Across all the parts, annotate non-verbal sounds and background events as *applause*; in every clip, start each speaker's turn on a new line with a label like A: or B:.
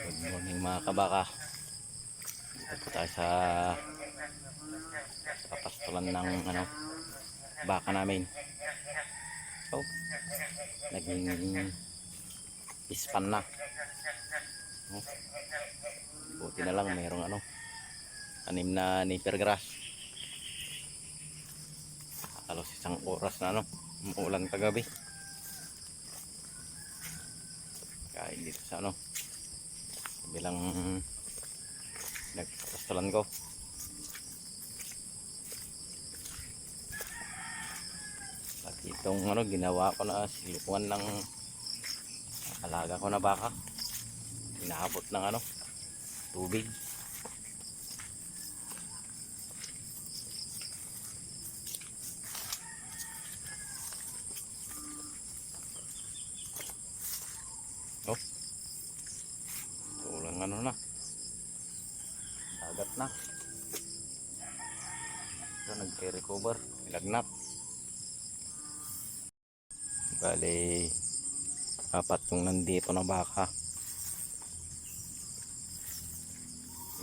A: Good morning mga kabaka. Dito po tayo sa papastulan ng ano, baka namin. So, naging ispan na. Oh. Buti na lang mayroong ano, anim na nipper grass. Halos isang oras na ano, umuulan kagabi. Kain dito sa ano, bilang nagpapastulan ko. At itong ano, ginawa ko na silukuan ng alaga ko na baka. Inaabot ng ano, tubig. Oh. Tulang ano na. Agat na. Ito nagke-recover. Ilagnat. Bali, apat yung nandito na baka.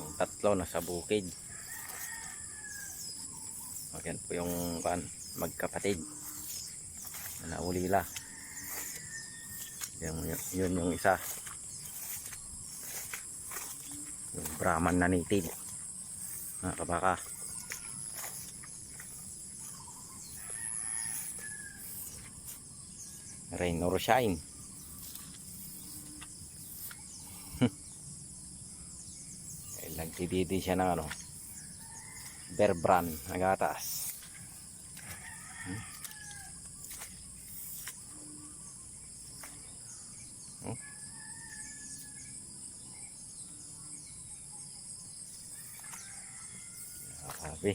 A: Yung tatlo nasa bukid. Ayan po yung kan, magkapatid. Na naulila. Yung, yun yung isa. Yung Brahman na native. Mga kabaka. Rain or shine. *laughs* Eh, Nagtititi siya ng ano. Bear brand. Nagatas. Grabe.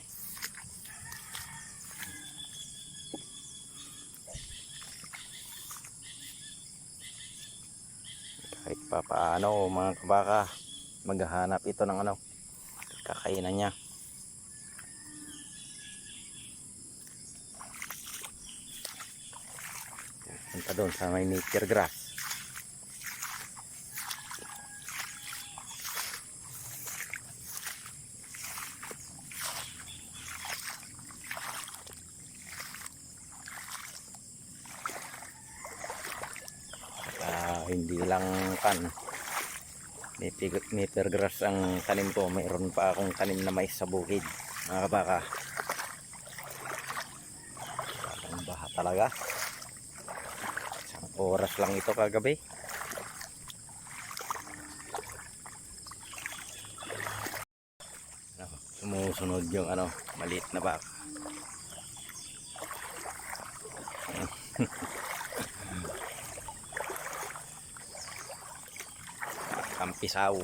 A: kahit pa paano mga kabaka maghahanap ito ng ano kakainan niya punta doon sa may nature grass hindi lang kan Nipig- Nipper grass ang tanim ko. Mayroon pa akong tanim na mais sa bukid. Mga kabaka. Ang baha talaga. Isang oras lang ito kagabi. Ano, Sumusunod yung ano, maliit na baka. Kampisaw.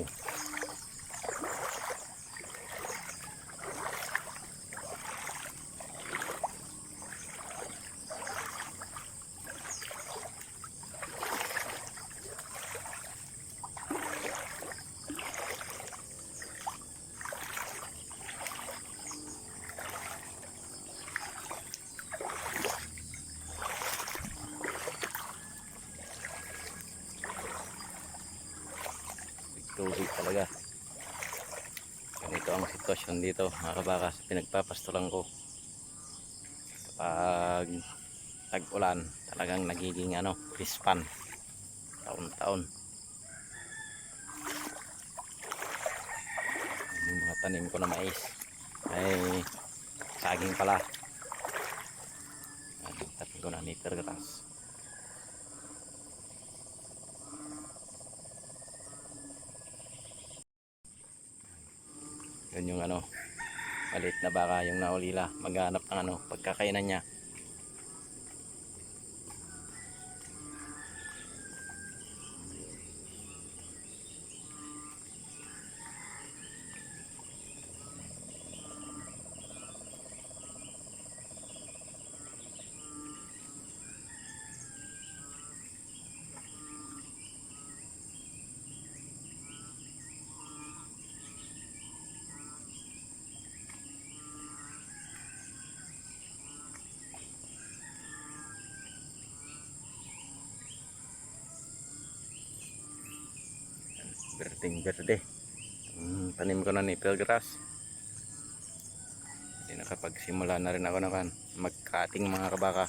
A: tubig talaga. Ganito ang sitwasyon dito mga kabaka pinagpapastulan ko. Kapag tag-ulan talagang nagiging ano pispan taon-taon. Yung mga tanim ko na mais ay saging pala. Tanim ko na niter grass yun yung ano malit na baka yung naulila maghanap ng ano pagkakainan niya berdeng berde mm, tanim ko na nipple grass. Hindi nakapagsimula na rin ako na kan magkating mga kabaka